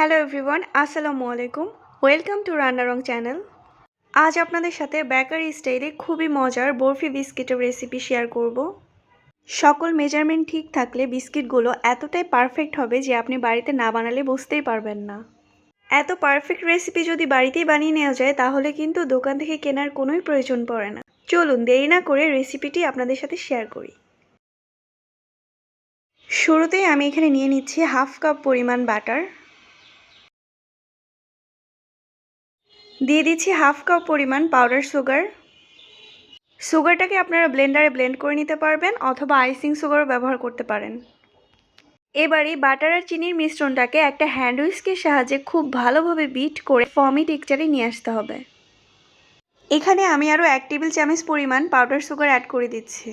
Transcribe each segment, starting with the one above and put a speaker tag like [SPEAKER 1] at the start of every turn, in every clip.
[SPEAKER 1] Hello everyone, আসসালামু আলাইকুম। Welcome to Rannarong channel. আজ আপনাদের সাথে বেকারি স্টাইলে খুবই মজার বরফি বিস্কিটের রেসিপি শেয়ার করব। সকল মেজারমেন্ট ঠিক থাকলে বিস্কিটগুলো এতটাই পারফেক্ট হবে যে আপনি বাড়িতে না বানালে বুঝতেই পারবেন না। এত পারফেক্ট রেসিপি যদি বাড়িতেই বানিয়ে নেওয়া যায়, তাহলে কিন্তু দোকান থেকে কেনার কোনোই প্রয়োজন পড়ে না। চলুন, দেরি না করে রেসিপিটি আপনাদের সাথে শেয়ার করি। শুরুতেই আমি এখানে নিয়ে নিচ্ছি হাফ কাপ পরিমাণ বাটার। দিয়ে দিচ্ছি হাফ কাপ পরিমাণ পাউডার সুগার সুগারটাকে আপনারা ব্লেন্ডারে ব্লেন্ড করে নিতে পারবেন অথবা আইসিং সুগারও ব্যবহার করতে পারেন। এবারে বাটার আর চিনির মিশ্রণটাকে একটা হ্যান্ড উইস্কের সাহায্যে খুব ভালোভাবে বিট করে ফর্মি টেক্সচারে নিয়ে আসতে হবে। এখানে আমি আরও এক টেবিল চামচ পরিমাণ পাউডার সুগার অ্যাড করে দিচ্ছি।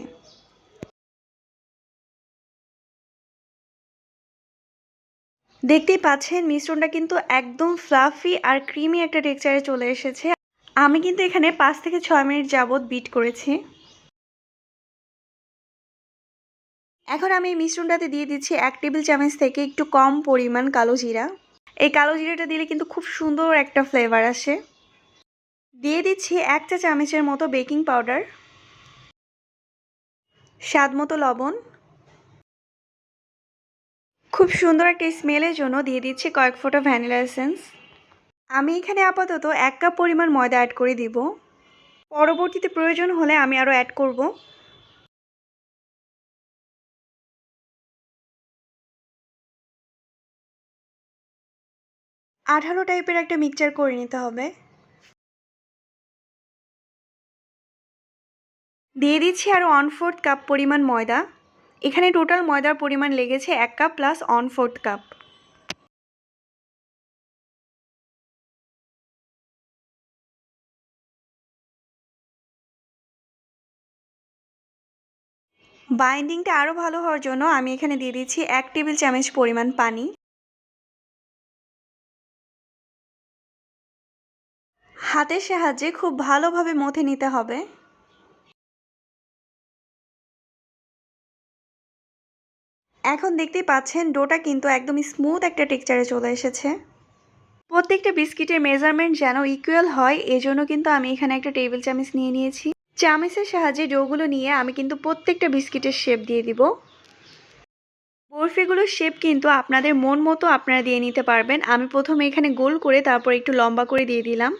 [SPEAKER 1] দেখতেই পাচ্ছেন, মিশ্রণটা কিন্তু একদম ফ্লাফি আর ক্রিমি একটা টেক্সচারে চলে এসেছে। আমি কিন্তু এখানে পাঁচ থেকে ছয় মিনিট যাবৎ বিট করেছি। এখন আমি এই মিশ্রণটাতে দিয়ে দিচ্ছি এক টেবিল চামচ থেকে একটু কম পরিমাণ কালো জিরা। এই কালো জিরাটা দিলে কিন্তু খুব সুন্দর একটা ফ্লেভার আসে। দিয়ে দিচ্ছি এক চা চামচের মতো বেকিং পাউডার স্বাদ মতো লবণ। খুব সুন্দর একটা স্মেলের জন্য দিয়ে দিচ্ছি কয়েক ফোঁটা ভ্যানিলা এসেন্স। আমি এখানে আপাতত এক কাপ পরিমাণ ময়দা অ্যাড করে দিব। পরবর্তীতে প্রয়োজন হলে আমি আরও অ্যাড করব। আঠালো টাইপের একটা মিক্সচার করে নিতে হবে। দিয়ে দিচ্ছি আরও ওয়ান ফোর্থ কাপ পরিমাণ ময়দা। এখানে টোটাল ময়দার পরিমাণ লেগেছে এক cup plus one fourth cup বাইন্ডিংটা আরও ভালো হওয়ার জন্য আমি এখানে দিয়ে দিচ্ছি এক টেবিল চামচ পরিমাণ পানি। হাতের সাহায্যে খুব ভালোভাবে মথে নিতে হবে। এখন দেখতেই পাচ্ছেন ডোটা কিন্তু একদম স্মুথ একটা টেক্সচারে চলে এসেছে। প্রত্যেকটা বিস্কিটের মেজারমেন্ট যেন ইকুয়াল হয়, এজন্য কিন্তু আমি এখানে একটা টেবিল চামচ নিয়ে নিয়েছি। চামচের সাহায্যে ডোগুলো নিয়ে আমি কিন্তু প্রত্যেকটা বিস্কিটের শেপ দিয়ে দিব। বরফিগুলোর শেপ কিন্তু আপনাদের মন মতো আপনারা দিয়ে নিতে পারবেন। আমি প্রথমে এখানে গোল করে তারপর একটু লম্বা করে দিয়ে দিলাম।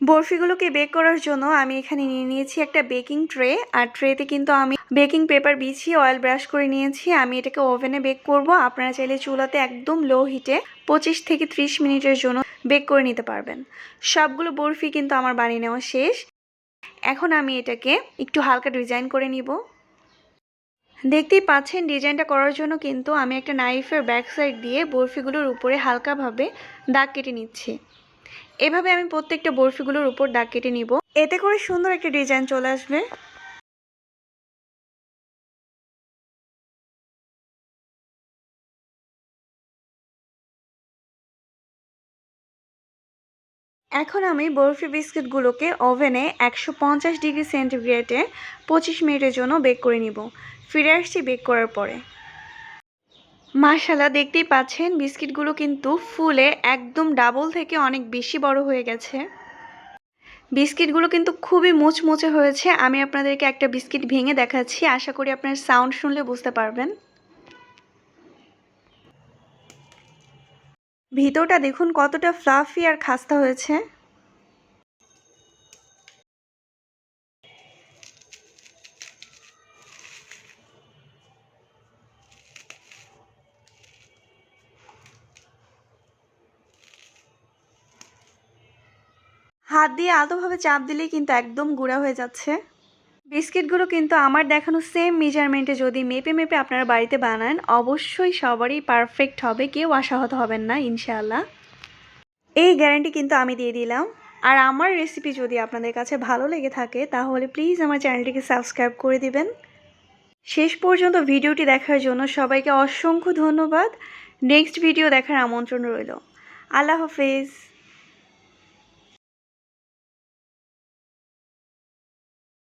[SPEAKER 1] বরফিগুলোকে বেক করার জন্য আমি এখানে নিয়ে নিয়েছি একটা বেকিং ট্রে, আর ট্রেতে কিন্তু আমি বেকিং পেপার বিছিয়ে অয়েল ব্রাশ করে নিয়েছি। আমি এটাকে ওভেনে বেক করব। আপনারা চাইলে চুলাতে একদম লো হিটে পঁচিশ থেকে ত্রিশ মিনিটের জন্য বেক করে নিতে পারবেন। সবগুলো বরফি কিন্তু আমার বানিয়ে নেওয়া শেষ। এখন আমি এটাকে একটু হালকা ডিজাইন করে নিব। দেখতেই পাচ্ছেন ডিজাইনটা করার জন্য কিন্তু আমি একটা নাইফের ব্যাক সাইড দিয়ে বরফিগুলোর উপরে হালকাভাবে দাগ কেটে নিচ্ছি। এভাবে আমি প্রত্যেকটা বরফিগুলোর উপর দাগ কেটে নিব। এতে করে সুন্দর একটা ডিজাইন চলে আসবে। এখন আমি বরফি বিস্কিটগুলোকে ওভেনে একশো পঞ্চাশ ডিগ্রি সেন্টিগ্রেডে পঁচিশ মিনিটের জন্য বেক করে নিব। ফিরে আসছি বেক করার পরে। মাশালা দেখতেই পাচ্ছেন, বিস্কিটগুলো কিন্তু ফুলে একদম ডাবল থেকে অনেক বেশি বড় হয়ে গেছে। বিস্কিটগুলো কিন্তু খুবই মুচমুচে হয়েছে। আমি আপনাদেরকে একটা বিস্কিট ভেঙে দেখাচ্ছি, আশা করি আপনার সাউন্ড শুনলে বুঝতে পারবেন। ভিতরটা দেখুন কতটা ফ্লাফি আর খাস্তা হয়েছে। হাত দিয়ে আলতোভাবে চাপ দিলেই কিন্তু একদম গুঁড়া হয়ে যাচ্ছে। বিস্কিটগুলো কিন্তু আমার দেখানো সেম মেজারমেন্টে যদি মেপে মেপে আপনারা বাড়িতে বানান, অবশ্যই সবারই পারফেক্ট হবে, কেউ আশাহত হবেন না, ইনশাআল্লাহ। এই গ্যারান্টি কিন্তু আমি দিয়ে দিলাম। আর আমার রেসিপি যদি আপনাদের কাছে ভালো লেগে থাকে, তাহলে প্লিজ আমার চ্যানেলটিকে সাবস্ক্রাইব করে দিবেন। শেষ পর্যন্ত ভিডিওটি দেখার জন্য সবাইকে অসংখ্য ধন্যবাদ। নেক্সট ভিডিও দেখার আমন্ত্রণ রইল। আল্লাহ হাফেজ।